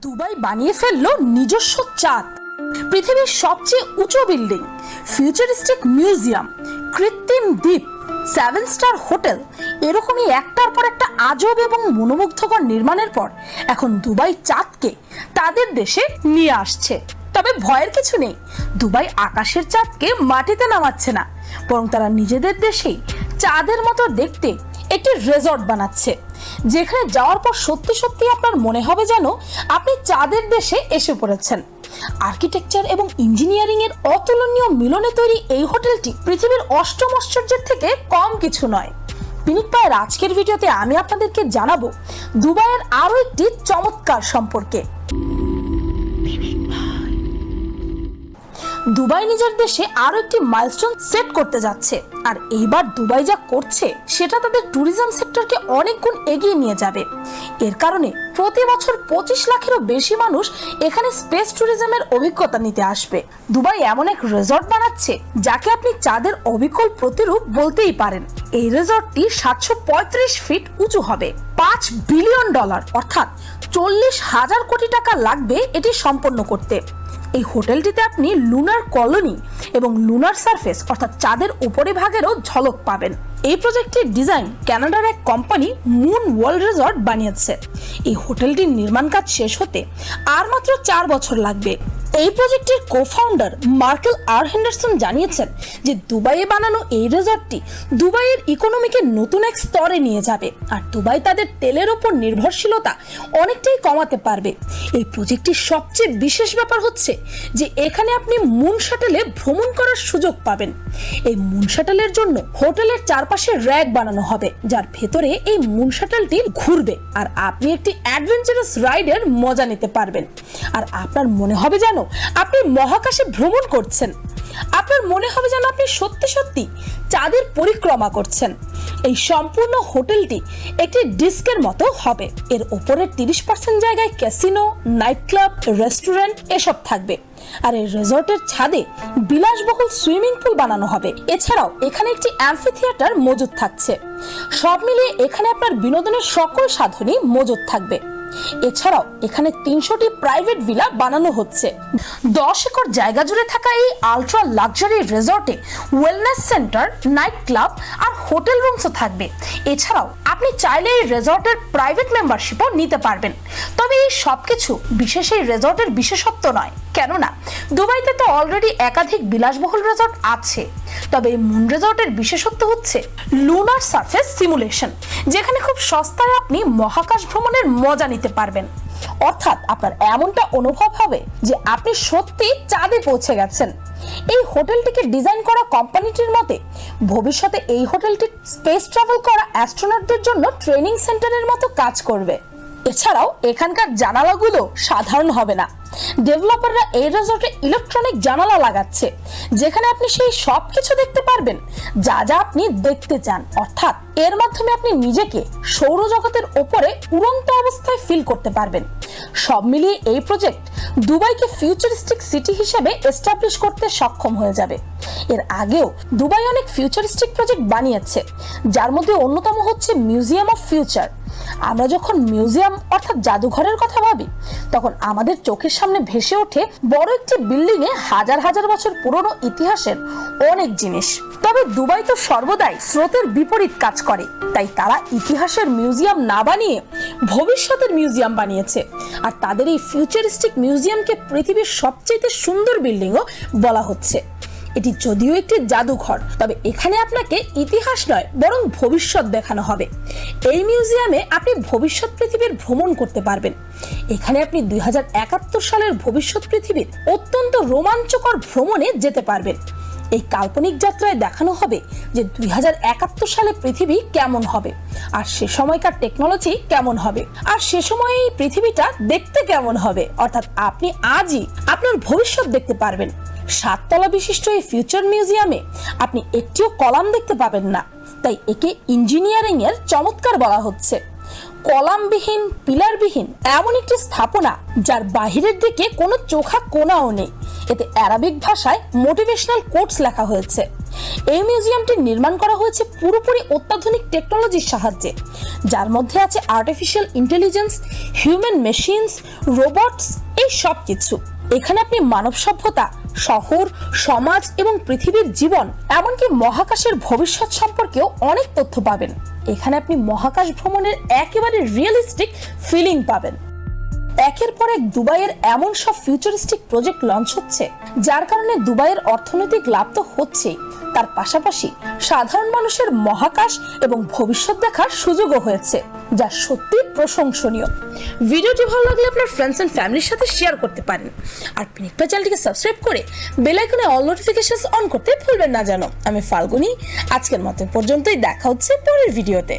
Dubai বানিয়ে ফেলল নিজস্ব চাঁদ। পৃথিবীর সবচেয়ে উঁচু বিল্ডিং ফিউচারিস্টিক মিউজিয়াম কৃত্রিম দ্বীপ সেভেন স্টার হোটেল, এরকমই একটার পর একটা আজব এবং মনোমুগ্ধকর নির্মাণের পর এখন দুবাই চাঁদকে তাদের দেশে নিয়ে আসছে। তবে ভয়ের কিছু নেই, দুবাই আকাশের চাঁদকে মাটিতে নামাচ্ছে না, বরং তারা নিজেদের দেশেই চাঁদের মতো দেখতে একটি রেজর্ট বানাচ্ছে। যেখানে যাওয়ার পর সত্যি সত্যি আপনার মনে হবে যেন আপনি চাঁদের দেশে এসে পড়েছেন। আর্কিটেকচার এবং ইঞ্জিনিয়ারিং এর অতুলনীয় মিলনে তৈরি এই হোটেলটি পৃথিবীর অষ্টম আশ্চর্যের থেকে কম কিছু নয়। পিনিক পায়ের আজকের ভিডিওতে আমি আপনাদেরকে জানাব দুবাইয়ের আরও একটি চমৎকার সম্পর্কে। দুবাই নিজের দেশে আরও একটি মাইলস্টোন সেট করতে যাচ্ছে। আর এইবার দুবাই যা করছে, সেটা তাদের ট্যুরিজম সেক্টরকে অনেক গুণ এগিয়ে নিয়ে যাবে। এর কারণে প্রতি বছর পঁচিশ লাখেরও বেশি মানুষ এখানে স্পেস ট্যুরিজমের অভিজ্ঞতা নিতে আসবে। দুবাই এমন এক রিসর্ট বানাচ্ছে, যাকে আপনি চাঁদের অবিকল প্রতিরূপ বলতেই পারেন। এই রিসর্টটি সাতশো পঁয়ত্রিশ ফিট উঁচু হবে, পাঁচ বিলিয়ন ডলার অর্থাৎ চল্লিশ হাজার কোটি টাকা লাগবে এটি সম্পন্ন করতে। এই হোটেলটিতে আপনি লুনার কলোনি এবং লুনার সারফেস অর্থাৎ চাঁদের উপরে ভাগেরও ঝলক পাবেন। এই প্রজেক্টের ডিজাইন ক্যানাডার এক কোম্পানি মুন ওয়ার্ল্ড রিসর্ট বানিয়েছে। এই হোটেলটির নির্মাণ কাজ শেষ হতে আর মাত্র চার বছর লাগবে। এই প্রজেক্টের কো ফাউন্ডার মার্কেল আর হেন্ডারসন জানিয়েছেন যে দুবাইয়ে বানানো এই রিসর্টটি দুবাইয়ের ইকোনমিকে নতুন এক স্তরে নিয়ে যাবে। আর দুবাই তাদের তেলের ওপর নির্ভরশীলতা অনেকটাই কমাতে পারবে। এই প্রজেক্টটির সবচেয়ে বিশেষ ব্যাপার হচ্ছে যে এখানে আপনি মুন শাটেলে ভ্রমণ করার সুযোগ পাবেন। এই মুন শাটেলের জন্য হোটেলের চারপাশে র্যাক বানানো হবে, যার ভেতরে এই মুন শাটেলটি ঘুরবে। আর আপনি একটি অ্যাডভেঞ্চারাস রাইডের মজা নিতে পারবেন। আর আপনার মনে হবে যেন আপনি মহাকাশে ভ্রমণ করছেন। আপনার মনে হবে যেন আপনি সত্যি সত্যি চাঁদের পরিক্রমা করছেন। এই সম্পূর্ণ হোটেলটি একটি ডিস্কের মতো হবে। এর ওপরের তিরিশ পার্সেন্ট জায়গায় ক্যাসিনো নাইট ক্লাব রেস্টুরেন্ট এসব থাকবে। আর এই রিসর্টের ছাদে বিলাসবহুল সুইমিং পুল বানানো হবে। এছাড়াও এখানে একটি অ্যাম্ফি থিয়েটার মজুদ থাকছে। সব মিলিয়ে এখানে আপনার বিনোদনের সকল সাধনই মজুদ থাকবে। এছাড়াও এখানে তিনশোটি প্রাইভেট ভিলা বানানো হচ্ছে। দশ একর জায়গা জুড়ে থাকা এই আলট্রা লাক্সারি রেজর্টে ওয়েলনেস সেন্টার নাইট ক্লাব আর হোটেল রুমসও থাকবে। এছাড়াও আপনি চাইলে এই রেজর্টের প্রাইভেট মেম্বারশিপও নিতে পারবেন। তবে এই সব কিছু বিশেষ এই রেজর্টের বিশেষত্ব নয়। কেননা, দুবাইতে তো অলরেডি একাধিক বিলাসবহুল রিসর্ট আছে। তবে মুন রিসর্টের বিশেষত্ব হচ্ছে লুনার সারফেস সিমুলেশন যেখানে খুব সস্তায় আপনি মহাকাশ ভ্রমণের মজা নিতে পারবেন। অর্থাৎ আপনার এমনটা অনুভব হবে যে আপনি সত্যি চাঁদে পৌঁছে গেছেন। এই হোটেলটিকে ডিজাইন করা কোম্পানিটির মতে, ভবিষ্যতে এই হোটেলটি স্পেস ট্রাভেল করা অ্যাস্ট্রোনটদের জন্য ট্রেনিং সেন্টারের মতো কাজ করবে। এছাড়াও এখানকার জানালাগুলো সাধারণ হবে না। ডেভেলপাররা এই রিসর্টে ইলেকট্রনিক জানালা লাগাচ্ছে, যেখানে আপনি সেই সব কিছু দেখতে পারবেন, যা যা আপনি দেখতে চান। অর্থাৎ এর মাধ্যমে আপনি নিজেকে সৌরজগতের ওপরে উড়ন্ত অবস্থায় ফিল করতে পারবেন। সব মিলিয়ে এই প্রজেক্ট দুবাইকে ফিউচারিস্টিক সিটি হিসেবে এস্টাবলিশ করতে সক্ষম হয়ে যাবে। এর আগেও দুবাই অনেক ফিউচারিস্টিক প্রজেক্ট বানিয়েছে, যার মধ্যে অন্যতম হচ্ছে মিউজিয়াম অফ ফিউচার আমরা যখন মিউজিয়াম অর্থাৎ জাদুঘরের কথা ভাবি, তখন আমাদের চোখের সামনে ভেসে ওঠে বড় একটি বিল্ডিং এ হাজার হাজার বছর পুরনো ইতিহাসের অনেক জিনিস। তবে দুবাই তো সর্বদাই স্রোতের বিপরীত কাজ করে, তাই তারা ইতিহাসের মিউজিয়াম না বানিয়ে ভবিষ্যতের মিউজিয়াম বানিয়েছে। আর তাদের এই ফিউচারিস্টিক মিউজিয়ামকে পৃথিবীর সবচেয়ে সুন্দর বিল্ডিংও বলা হচ্ছে। এটি যদিও একটি জাদুঘর, তবে এখানে আপনাকে ইতিহাস নয়, বরং ভবিষ্যৎ দেখানো হবে। এই মিউজিয়ামে আপনি ভবিষ্যৎ পৃথিবীর ভ্রমণ করতে পারবেন। এখানে আপনি দুই হাজার একাত্তর সালের ভবিষ্যৎ পৃথিবীর অত্যন্ত রোমাঞ্চকর ভ্রমণে যেতে পারবেন। এই কাল্পনিক যাত্রায় দেখানো হবে যে দুই হাজার একাত্তর সালে পৃথিবী কেমন হবে, আর সে সময়কার টেকনোলজি কেমন হবে, আর সে সময়ে এই পৃথিবীটা দেখতে কেমন হবে। অর্থাৎ আপনি আজই আপনার ভবিষ্যৎ দেখতে পারবেন। সাততলা বিশিষ্ট এই ফিউচার মিউজিয়ামে আপনি একটিও কলাম দেখতে পাবেন না। তাই একে ইঞ্জিনিয়ারিং এর চমৎকার বলা হচ্ছে। কলামবিহীন, পিলারবিহীন এমন একটি স্থাপনা যার বাহিরের দিকে কোনো চোখা কোনাও নেই। এতে অ্যারাবিক ভাষায় মোটিভেশনাল কোটস লেখা হয়েছে। এই মিউজিয়ামটি নির্মাণ করা হয়েছে পুরোপুরি অত্যাধুনিক টেকনোলজির সাহায্যে, যার মধ্যে আছে artificial intelligence human machines robots এই সব কিছু এখানে আপনি মানব সভ্যতা শহর, সমাজ এবং পৃথিবীর জীবন, এমনকি মহাকাশের ভবিষ্যৎ সম্পর্কেও অনেক তথ্য পাবেন। এখানে আপনি মহাকাশ ভ্রমণের একেবারে রিয়েলিস্টিক ফিলিং পাবেন। একের পর এক দুবাইয়ের এমন সব ফিউচারিস্টিক প্রজেক্ট লঞ্চ হচ্ছে, যার কারণে দুবাইয়ের অর্থনৈতিক লাভ তো হচ্ছেই। তার পাশাপাশি সাধারণ মানুষের মহাকাশ এবং ভবিষ্যৎ দেখার সুযোগও হয়েছে, যা সত্যি প্রশংসনীয়। ভিডিওটি ভালো লাগলে আপনার ফ্রেন্ডস এন্ড ফ্যামিলির সাথে শেয়ার করতে পারেন। আর পিনিকপা চ্যানেলটিকে সাবস্ক্রাইব করে বেল আইকনে অল নোটিফিকেশনস অন করতে ভুলবেন না জানো আমি ফাল্গুনি, আজকের মতো পর্যন্তই, দেখা হচ্ছে পরের ভিডিওতে